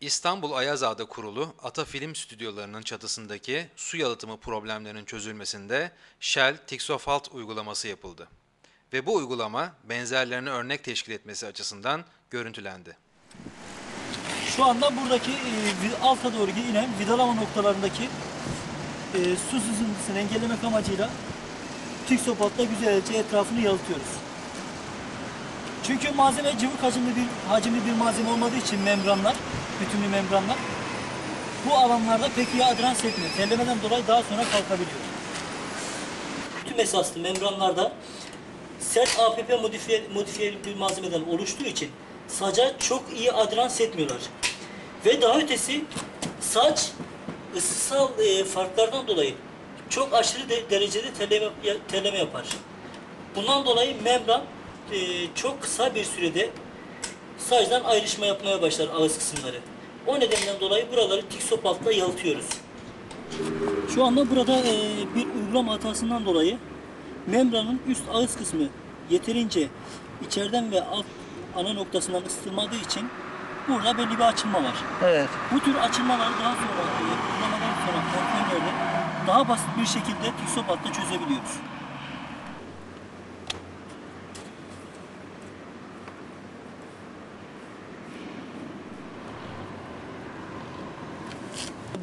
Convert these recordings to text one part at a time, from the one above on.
İstanbul Ayazağa'da kurulu Ata Film Stüdyolarının çatısındaki su yalıtımı problemlerinin çözülmesinde Shell Tixofalt uygulaması yapıldı. Ve bu uygulama benzerlerine örnek teşkil etmesi açısından görüntülendi. Şu anda buradaki e, alta doğru inen vidalama noktalarındaki e, su sızıntısını engellemek amacıyla Tixopat'la güzelce etrafını yalıtıyoruz. Çünkü malzeme cıvık hacimli bir hacimli bir malzeme olmadığı için membranlar, bütünlü membranlar bu alanlarda pek iyi adrans etmiyor. Terlemeden dolayı daha sonra kalkabiliyor. Bütün esaslı membranlarda sert APP modifiye, modifiyeli bir malzemeden oluştuğu için saca çok iyi adrans etmiyorlar. Ve daha ötesi saç ısısal e, farklardan dolayı çok aşırı de- derecede terleme, terleme yapar. Bundan dolayı membran e, çok kısa bir sürede sacdan ayrışma yapmaya başlar ağız kısımları. O nedenden dolayı buraları tiksopaltla yalıtıyoruz. Şu anda burada e, bir uygulama hatasından dolayı membranın üst ağız kısmı yeterince içeriden ve alt ana noktasından ısıtılmadığı için burada belli bir açılma var. Evet. Bu tür açılmaları daha sonra e, uygulamadan sonra kontrollerde daha basit bir şekilde tiksopatla çözebiliyoruz.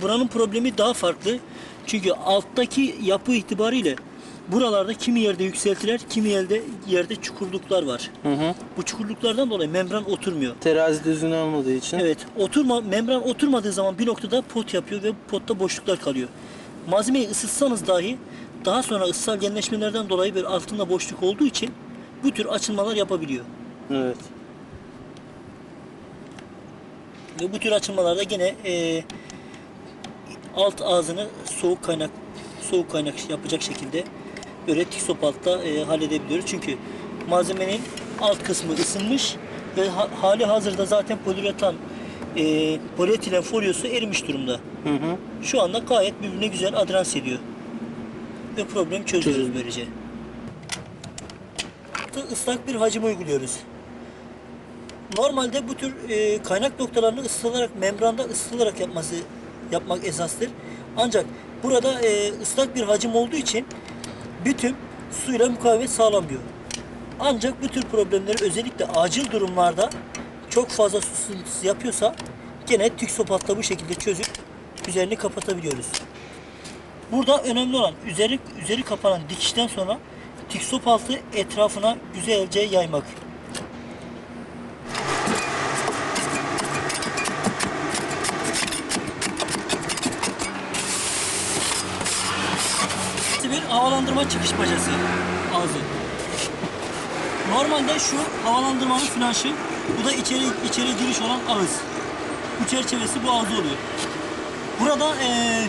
Buranın problemi daha farklı. Çünkü alttaki yapı itibariyle buralarda kimi yerde yükseltiler, kimi yerde yerde çukurluklar var. Hı hı. Bu çukurluklardan dolayı membran oturmuyor. Terazi düzgün olmadığı için. Evet, oturma membran oturmadığı zaman bir noktada pot yapıyor ve potta boşluklar kalıyor. Malzemeyi ısıtsanız dahi daha sonra ıssal genleşmelerden dolayı bir altında boşluk olduğu için bu tür açılmalar yapabiliyor. Evet. Ve bu tür açılmalarda gene e, alt ağzını soğuk kaynak soğuk kaynak yapacak şekilde böyle tiksopaltta e, halledebiliyoruz. Çünkü malzemenin alt kısmı ısınmış ve ha- hali hazırda zaten poliüretan e, polietilen folyosu erimiş durumda. Hı hı. Şu anda gayet birbirine güzel adrans ediyor. Ve problemi çözüyoruz Çözüldü. böylece. Islak bir hacim uyguluyoruz. Normalde bu tür e, kaynak noktalarını ısıtılarak, membranda ısıtılarak yapması yapmak esastır. Ancak burada e, ıslak bir hacim olduğu için bütün suyla mukavemet sağlamıyor. Ancak bu tür problemleri özellikle acil durumlarda çok fazla su sızıntısı yapıyorsa gene tüksopatla bu şekilde çözüp üzerini kapatabiliyoruz. Burada önemli olan üzeri, üzeri kapanan dikişten sonra tiksopaltı etrafına güzelce yaymak. Bir havalandırma çıkış bacası ağzı. Normalde şu havalandırmanın flanşı, bu da içeri içeri giriş olan ağız. Bu çerçevesi bu ağzı oluyor. Burada eee,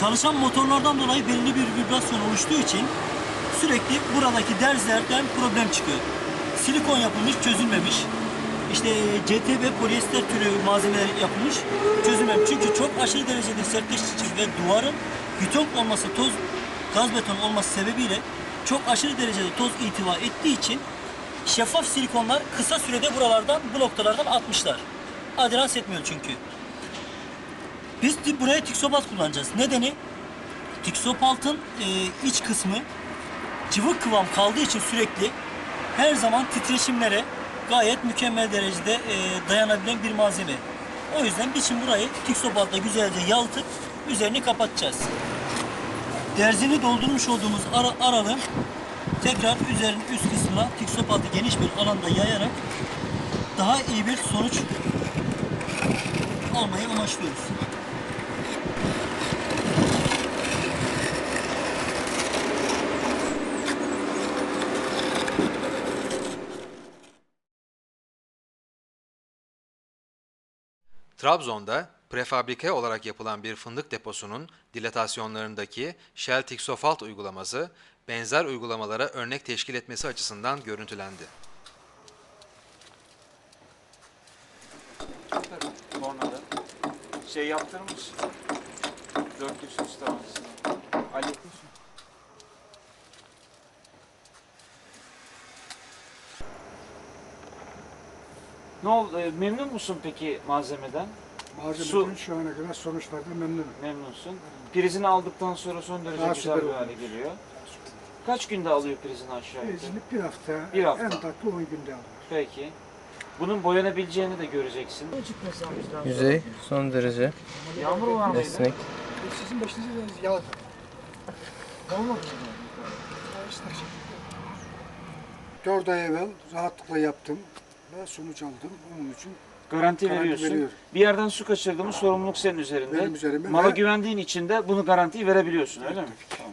çalışan motorlardan dolayı belli bir vibrasyon oluştuğu için sürekli buradaki derzlerden problem çıkıyor. Silikon yapılmış, çözülmemiş. İşte CT ve polyester türü malzemeler yapılmış, çözülmemiş. Çünkü çok aşırı derecede sertleştirici ve duvarın beton olması, toz, gaz beton olması sebebiyle çok aşırı derecede toz ihtiva ettiği için şeffaf silikonlar kısa sürede buralardan, bu noktalardan atmışlar. Adrans etmiyor çünkü. Biz buraya tiksopalt kullanacağız. Nedeni tiksopaltın e, iç kısmı cıvık kıvam kaldığı için sürekli her zaman titreşimlere gayet mükemmel derecede e, dayanabilen bir malzeme. O yüzden biz şimdi burayı tiksopaltla güzelce yalıtıp üzerini kapatacağız. Derzini doldurmuş olduğumuz ara, aralığın tekrar üzerinin üst kısmına tiksopaltı geniş bir alanda yayarak daha iyi bir sonuç almayı amaçlıyoruz. Trabzon'da prefabrike olarak yapılan bir fındık deposunun dilatasyonlarındaki Shell Tixofalt uygulaması benzer uygulamalara örnek teşkil etmesi açısından görüntülendi. Tornada. Şey yaptırmış. Dörtlü süs tabancasını. Halletmiş mi? Ne oldu? e, Memnun musun peki malzemeden? Malzemeden şu ana kadar sonuçlardan memnunum. Memnunsun. Prizini aldıktan sonra son derece Daha güzel süper bir hale olmuş. geliyor. Kaç günde alıyor prizini aşağı yukarı? Bir hafta, Bir hafta. en tatlı 10 günde alır. Peki. Bunun boyanabileceğini de göreceksin. Yüzey son derece Yağmur var mıydı? esnek. Sizin başınıza yağdı. Olmadı. Dört ay evvel rahatlıkla yaptım ve sonuç aldım. Onun için Garanti, Garanti veriyorsun. veriyorum. Bir yerden su kaçırdı mı sorumluluk senin üzerinde. Benim üzerime Mala ve- güvendiğin için de bunu garantiyi verebiliyorsun öyle mi? Tamam.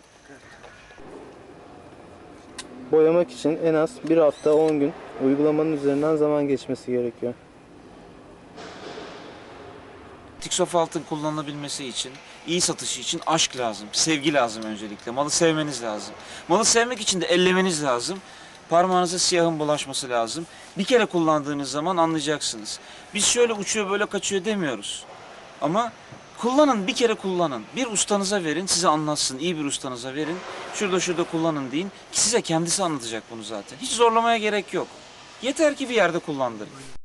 Boyamak için en az bir hafta 10 gün uygulamanın üzerinden zaman geçmesi gerekiyor. Tiksofaltın kullanılabilmesi için, iyi satışı için aşk lazım, sevgi lazım öncelikle. Malı sevmeniz lazım. Malı sevmek için de ellemeniz lazım. Parmağınıza siyahın bulaşması lazım. Bir kere kullandığınız zaman anlayacaksınız. Biz şöyle uçuyor böyle kaçıyor demiyoruz. Ama kullanın, bir kere kullanın. Bir ustanıza verin, size anlatsın. İyi bir ustanıza verin. Şurada şurada kullanın deyin. Size kendisi anlatacak bunu zaten. Hiç zorlamaya gerek yok. Yeter ki bir yerde kullandırın.